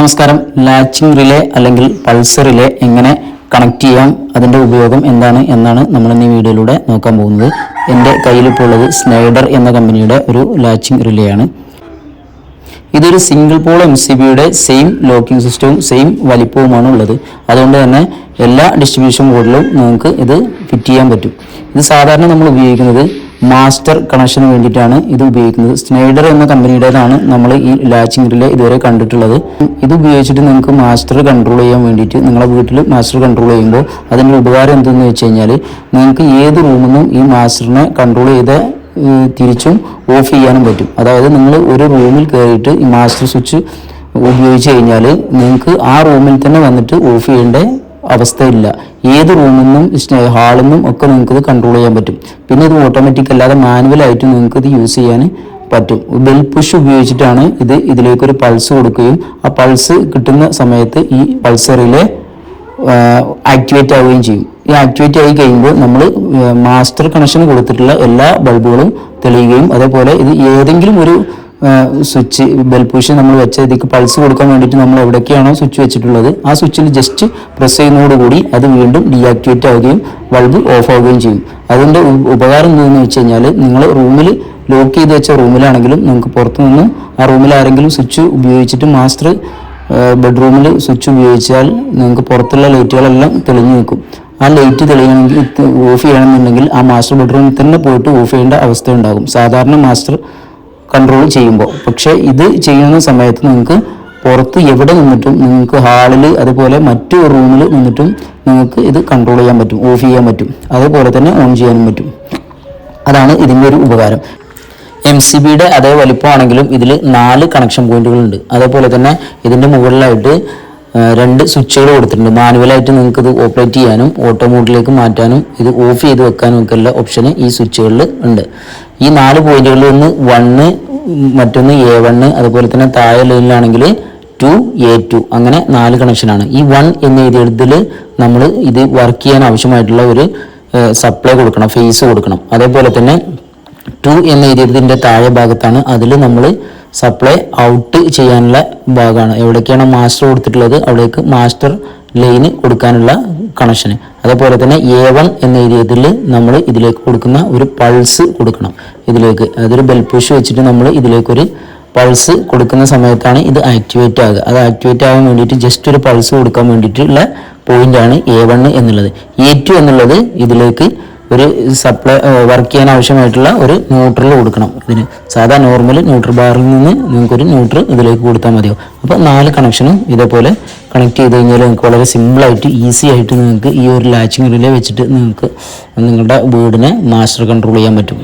നമസ്കാരം. Latching relay അല്ലെങ്കിൽ Pulsar relay എങ്ങനെ കണക്ട് ചെയ്യാം? അതിന്റെ ഉപയോഗം എന്താണ് എന്നാണ് നമ്മൾ ഈ വീഡിയോയിലൂടെ നോക്കാൻ പോകുന്നത്. എന്റെ കയ്യിലിപ്പോൾ ഉള്ളത് സ്നൈഡർ എന്ന കമ്പനിയുടെ ഒരു ലാച്ചിങ് റിലേ ആണ് ഇതൊരു സിംഗിൾ പോൾ എം സി ബിയുടെ സെയിം ലോക്കിംഗ് സിസ്റ്റവും സെയിം വലിപ്പവുമാണ് ഉള്ളത് അതുകൊണ്ട് തന്നെ എല്ലാ ഡിസ്ട്രിബ്യൂഷൻ ബോർഡിലും നിങ്ങൾക്ക് ഇത് ഫിറ്റ് ചെയ്യാൻ പറ്റും. ഇത് സാധാരണ നമ്മൾ ഉപയോഗിക്കുന്നത് മാസ്റ്റർ കണക്ഷന് വേണ്ടിയിട്ടാണ് ഇത് ഉപയോഗിക്കുന്നത്. സ്നൈഡർ എന്ന കമ്പനിയുടേതാണ് നമ്മൾ ഈ ലാച്ചിങ് റിലേ ഇതുവരെ കണ്ടിട്ടുള്ളത്. ഇത് ഉപയോഗിച്ചിട്ട് നിങ്ങൾക്ക് മാസ്റ്റർ കൺട്രോൾ ചെയ്യാൻ വേണ്ടിയിട്ട് നിങ്ങളുടെ വീട്ടിൽ മാസ്റ്റർ കൺട്രോൾ ചെയ്യുമ്പോൾ അതിന്റെ ഉപകാരം എന്തെന്ന് വെച്ച് കഴിഞ്ഞാൽ നിങ്ങൾക്ക് ഏത് റൂമിൽ നിന്നും ഈ മാസ്റ്ററിനെ കൺട്രോൾ ചെയ്ത തിരിച്ചും ഓഫ് ചെയ്യാനും പറ്റും. അതായത് നിങ്ങൾ ഒരു റൂമിൽ കയറിയിട്ട് ഈ മാസ്റ്റർ സ്വിച്ച് ഉപയോഗിച്ച് കഴിഞ്ഞാൽ നിങ്ങൾക്ക് ആ റൂമിൽ തന്നെ വന്നിട്ട് ഓഫ് ചെയ്യേണ്ട അവസ്ഥയില്ല. ഏത് റൂമിൽ നിന്നും ഹാളിൽ നിന്നും ഒക്കെ നിങ്ങൾക്ക് ഇത് കൺട്രോൾ ചെയ്യാൻ പറ്റും. പിന്നെ ഇത് ഓട്ടോമാറ്റിക് അല്ലാതെ മാനുവലായിട്ട് നിങ്ങൾക്ക് ഇത് യൂസ് ചെയ്യാൻ പറ്റും. ബെൽ പുഷ് ഉപയോഗിച്ചിട്ടാണ് ഇത് ഇതിലേക്ക് ഒരു പൾസ് കൊടുക്കുകയും ആ പൾസ് കിട്ടുന്ന സമയത്ത് ഈ പൾസറിലെ ആക്ടിവേറ്റ് ആവുകയും ചെയ്യും. ഈ ആക്ടിവേറ്റ് ആയി കഴിയുമ്പോൾ നമ്മൾ മാസ്റ്റർ കണക്ഷൻ കൊടുത്തിട്ടുള്ള എല്ലാ ബൾബുകളും തെളിയുകയും അതേപോലെ ഇത് ഏതെങ്കിലും ഒരു സ്വിച്ച് ബെൽ നമ്മൾ വെച്ച ഇതിക്ക് പൾസ് കൊടുക്കാൻ വേണ്ടിയിട്ട് നമ്മൾ എവിടേക്കാണോ സ്വിച്ച് വെച്ചിട്ടുള്ളത്. ആ സ്വിച്ചിൽ ജസ്റ്റ് പ്രസ് ചെയ്യുന്നതോടുകൂടി അത് വീണ്ടും ഡീആക്ടിവേറ്റ് ആവുകയും ബൾബ് ഓഫ് ആവുകയും ചെയ്യും. അതിന്റെ ഉപകാരം എന്താണെന്ന് വെച്ച് കഴിഞ്ഞാൽ നിങ്ങൾ റൂമിൽ ലോക്ക് ചെയ്ത് വെച്ച റൂമിലാണെങ്കിലും നിങ്ങൾക്ക് പുറത്തു നിന്ന് ആ റൂമിൽ ആരെങ്കിലും സ്വിച്ച് ഉപയോഗിച്ചിട്ട് മാസ്റ്റർ ബെഡ്റൂമിൽ സ്വിച്ച് ഉപയോഗിച്ചാൽ നിങ്ങൾക്ക് പുറത്തുള്ള ലൈറ്റുകളെല്ലാം തെളിഞ്ഞു നിൽക്കും. ആ ലൈറ്റ് തെളിയണമെങ്കിൽ ഓഫ് ചെയ്യണമെന്നുണ്ടെങ്കിൽ ആ മാസ്റ്റർ ബെഡ്റൂമിൽ തന്നെ പോയിട്ട് ഓഫ് ചെയ്യേണ്ട അവസ്ഥ ഉണ്ടാകും. സാധാരണ മാസ്റ്റർ കൺട്രോൾ ചെയ്യുമ്പോൾ. പക്ഷേ ഇത് ചെയ്യുന്ന സമയത്ത് നിങ്ങൾക്ക് പുറത്ത് എവിടെ നിന്നിട്ടും നിങ്ങൾക്ക് ഹാളിൽ അതുപോലെ മറ്റു റൂമിൽ നിന്നിട്ടും നിങ്ങൾക്ക് ഇത് കൺട്രോൾ ചെയ്യാൻ പറ്റും ഓഫ് ചെയ്യാൻ പറ്റും. അതുപോലെ തന്നെ ഓൺ ചെയ്യാനും പറ്റും. അതാണ് ഇതിന്റെ ഒരു ഉപകാരം. എം സി ബിയുടെ അതേ വലിപ്പമാണെങ്കിലും ഇതിൽ നാല് കണക്ഷൻ പോയിന്റുകളുണ്ട് അതേപോലെ തന്നെ ഇതിന്റെ മുകളിലായിട്ട് രണ്ട് സ്വിച്ചുകൾ കൊടുത്തിട്ടുണ്ട്. മാനുവലായിട്ട് നിങ്ങൾക്ക് ഇത് ഓപ്പറേറ്റ് ചെയ്യാനും ഓട്ടോ മോഡിലേക്ക് മാറ്റാനും ഇത് ഓഫ് ചെയ്ത് വെക്കാനും ഒക്കെ ഉള്ള ഓപ്ഷന് ഈ സ്വിച്ചുകളിൽ ഉണ്ട്. ഈ നാല് പോയിന്റുകളിൽ ഒന്ന് വണ്ണ് മറ്റൊന്ന് എ വണ്ണ് അതുപോലെ തന്നെ താഴെ ലൈനിലാണെങ്കിൽ ടു എ ടു അങ്ങനെ നാല് കണക്ഷനാണ്. ഈ വൺ എന്ന് എഴുതിയതിൽ നമ്മൾ ഇത് വർക്ക് ചെയ്യാൻ ആവശ്യമായിട്ടുള്ള ഒരു സപ്ലൈ കൊടുക്കണം ഫേസ് കൊടുക്കണം. അതേപോലെ തന്നെ ടു എന്ന എഴുതിയതിന്റെ താഴെ ഭാഗത്താണ് അതിൽ നമ്മൾ സപ്ലൈ ഔട്ട് ചെയ്യാനുള്ള ഭാഗമാണ്. എവിടേക്കാണ് മാസ്റ്റർ കൊടുത്തിട്ടുള്ളത്? അവിടേക്ക് മാസ്റ്റർ ലൈന് കൊടുക്കാനുള്ള കണക്ഷന് അതേപോലെ തന്നെ എ വൺ എന്ന ഏരിയത്തിൽ നമ്മൾ ഇതിലേക്ക് കൊടുക്കുന്ന ഒരു പൾസ് കൊടുക്കണം. ഇതിലേക്ക്. അതൊരു ബെൽ പുഷ് വെച്ചിട്ട് നമ്മൾ ഇതിലേക്കൊരു പൾസ് കൊടുക്കുന്ന സമയത്താണ് ഇത് ആക്ടിവേറ്റ് ആകുക. അത് ആക്ടിവേറ്റ് ആകാൻ വേണ്ടിയിട്ട് ജസ്റ്റ് ഒരു പൾസ് കൊടുക്കാൻ വേണ്ടിയിട്ടുള്ള പോയിന്റാണ് എ വൺ എന്നുള്ളത്. എ ടു എന്നുള്ളത് ഇതിലേക്ക് ഒരു സപ്ലൈ വർക്ക് ചെയ്യാൻ ആവശ്യമായിട്ടുള്ള ഒരു ന്യൂട്രൽ കൊടുക്കണം. ഇതിന് സാധാ നോർമൽ ന്യൂട്രൽ ബാറിൽ നിന്ന് നിങ്ങൾക്കൊരു ന്യൂട്രൽ ഇതിലേക്ക് കൊടുത്താൽ മതിയോ അപ്പോൾ നാല് കണക്ഷനും ഇതേപോലെ കണക്ട് ചെയ്ത് കഴിഞ്ഞാൽ നിങ്ങൾക്ക് വളരെ സിമ്പിളായിട്ട് ഈസി ആയിട്ട് നിങ്ങൾക്ക് ഈ ഒരു ലാച്ചിങ് റിലേ വെച്ചിട്ട് നിങ്ങൾക്ക് നിങ്ങളുടെ വീടിനെ മാസ്റ്റർ കൺട്രോൾ ചെയ്യാൻ പറ്റും.